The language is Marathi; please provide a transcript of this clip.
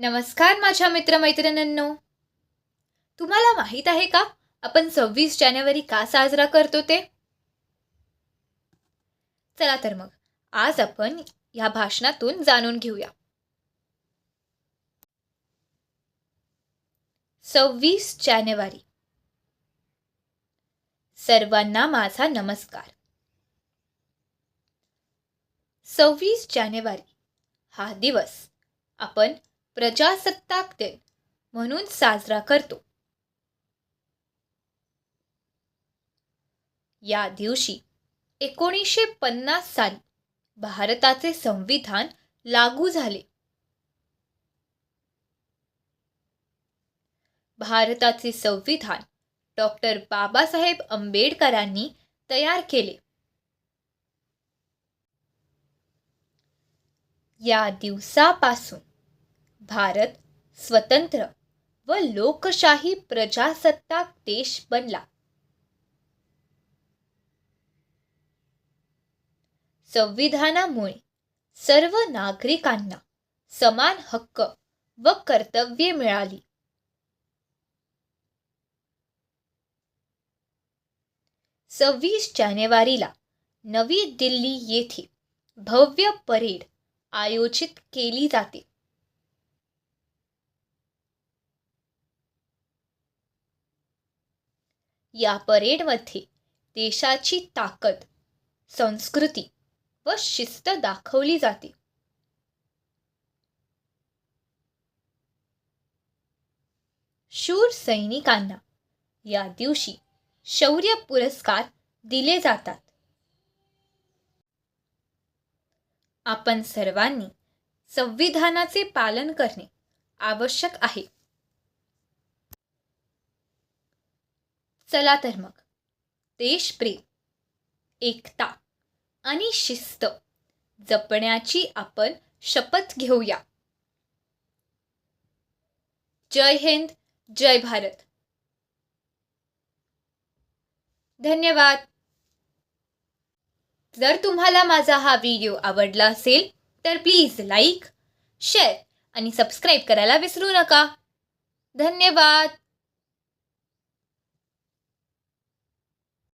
नमस्कार माझ्या मित्रमैत्रिणींनो. तुम्हाला माहीत आहे का आपण सव्वीस जानेवारी का साजरा करतो ते? चला तर मग आज आपण या भाषणातून जाणून घेऊया. सव्वीस जानेवारी. सर्वांना माझा नमस्कार. सव्वीस जानेवारी हा दिवस आपण प्रजासत्ताक दिन म्हणून साजरा करतो. या दिवशी एकोणीसशे पन्नास साली भारताचे संविधान लागू झाले. भारताचे संविधान डॉक्टर बाबासाहेब आंबेडकरांनी तयार केले. या दिवसापासून भारत स्वतंत्र व लोकशाही प्रजासत्ताक देश बनला. संविधानामुळे सर्व नागरिकांना समान हक्क व कर्तव्ये मिळाली. सव्वीस जानेवारीला नवी दिल्ली येथे भव्य परेड आयोजित केली जाते. या परेडमध्ये देशाची ताकद संस्कृती व शिस्त दाखवली जाते. शूर सैनिकांना या दिवशी शौर्य पुरस्कार दिले जातात. आपण सर्वांनी संविधानाचे पालन करणे आवश्यक आहे. चला तर मग. देशप्रेम एकता आणि शिस्त जपण्याची आपण शपथ घेऊया. जय हिंद जय भारत. धन्यवाद. जर तुम्हाला माझा हा व्हिडिओ आवडला असेल तर प्लीज लाईक शेअर आणि सबस्क्राईब करायला विसरू नका. धन्यवाद.